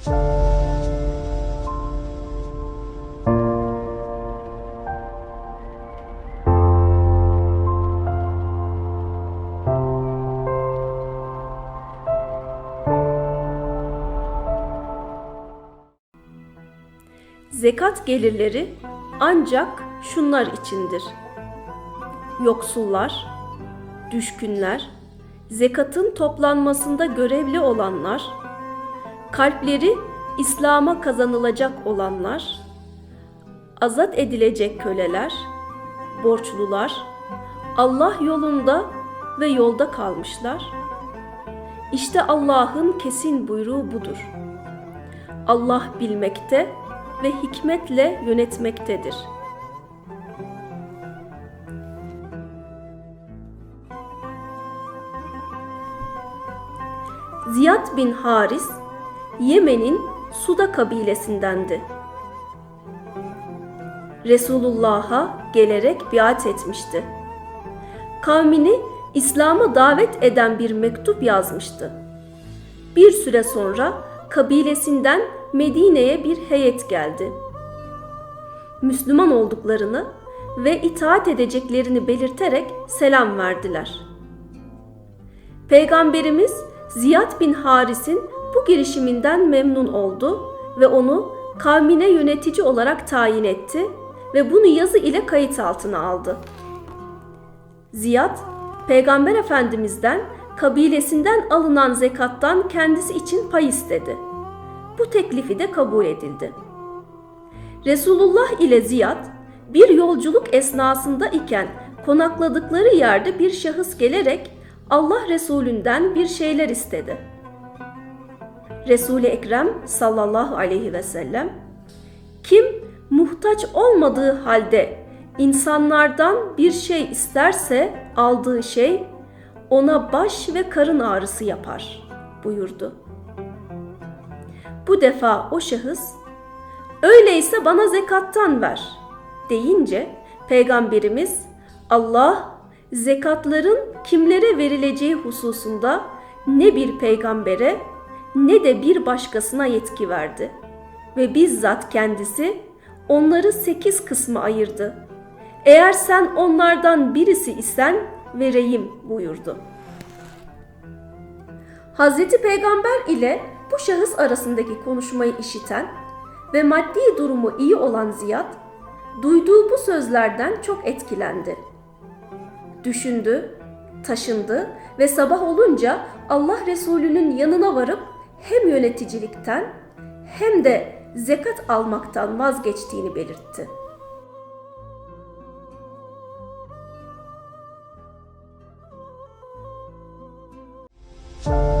Zekat gelirleri ancak şunlar içindir. Yoksullar, düşkünler, zekatın toplanmasında görevli olanlar, kalpleri İslam'a kazanılacak olanlar, azat edilecek köleler, borçlular, Allah yolunda ve yolda kalmışlar. İşte Allah'ın kesin buyruğu budur. Allah bilmekte ve hikmetle yönetmektedir. Ziyad bin Haris, Yemen'in Suda kabilesindendi. Resulullah'a gelerek biat etmişti. Kavmini İslam'a davet eden bir mektup yazmıştı. Bir süre sonra kabilesinden Medine'ye bir heyet geldi. Müslüman olduklarını ve itaat edeceklerini belirterek selam verdiler. Peygamberimiz Ziyad bin Haris'in bu girişiminden memnun oldu ve onu kavmine yönetici olarak tayin etti ve bunu yazı ile kayıt altına aldı. Ziyad, Peygamber Efendimiz'den kabilesinden alınan zekattan kendisi için pay istedi. Bu teklifi de kabul edildi. Resulullah ile Ziyad bir yolculuk esnasında iken konakladıkları yerde bir şahıs gelerek Allah Resulünden bir şeyler istedi. Resul-i Ekrem sallallahu aleyhi ve sellem kim muhtaç olmadığı halde insanlardan bir şey isterse aldığı şey ona baş ve karın ağrısı yapar buyurdu. Bu defa o şahıs öyleyse bana zekattan ver deyince peygamberimiz Allah zekatların kimlere verileceği hususunda ne bir peygambere ne de bir başkasına yetki verdi ve bizzat kendisi onları sekiz kısmı ayırdı. Eğer sen onlardan birisi isen vereyim buyurdu. Hazreti Peygamber ile bu şahıs arasındaki konuşmayı işiten ve maddi durumu iyi olan Ziyad, duyduğu bu sözlerden çok etkilendi. Düşündü, taşındı ve sabah olunca Allah Resulü'nün yanına varıp hem yöneticilikten hem de zekat almaktan vazgeçtiğini belirtti. Müzik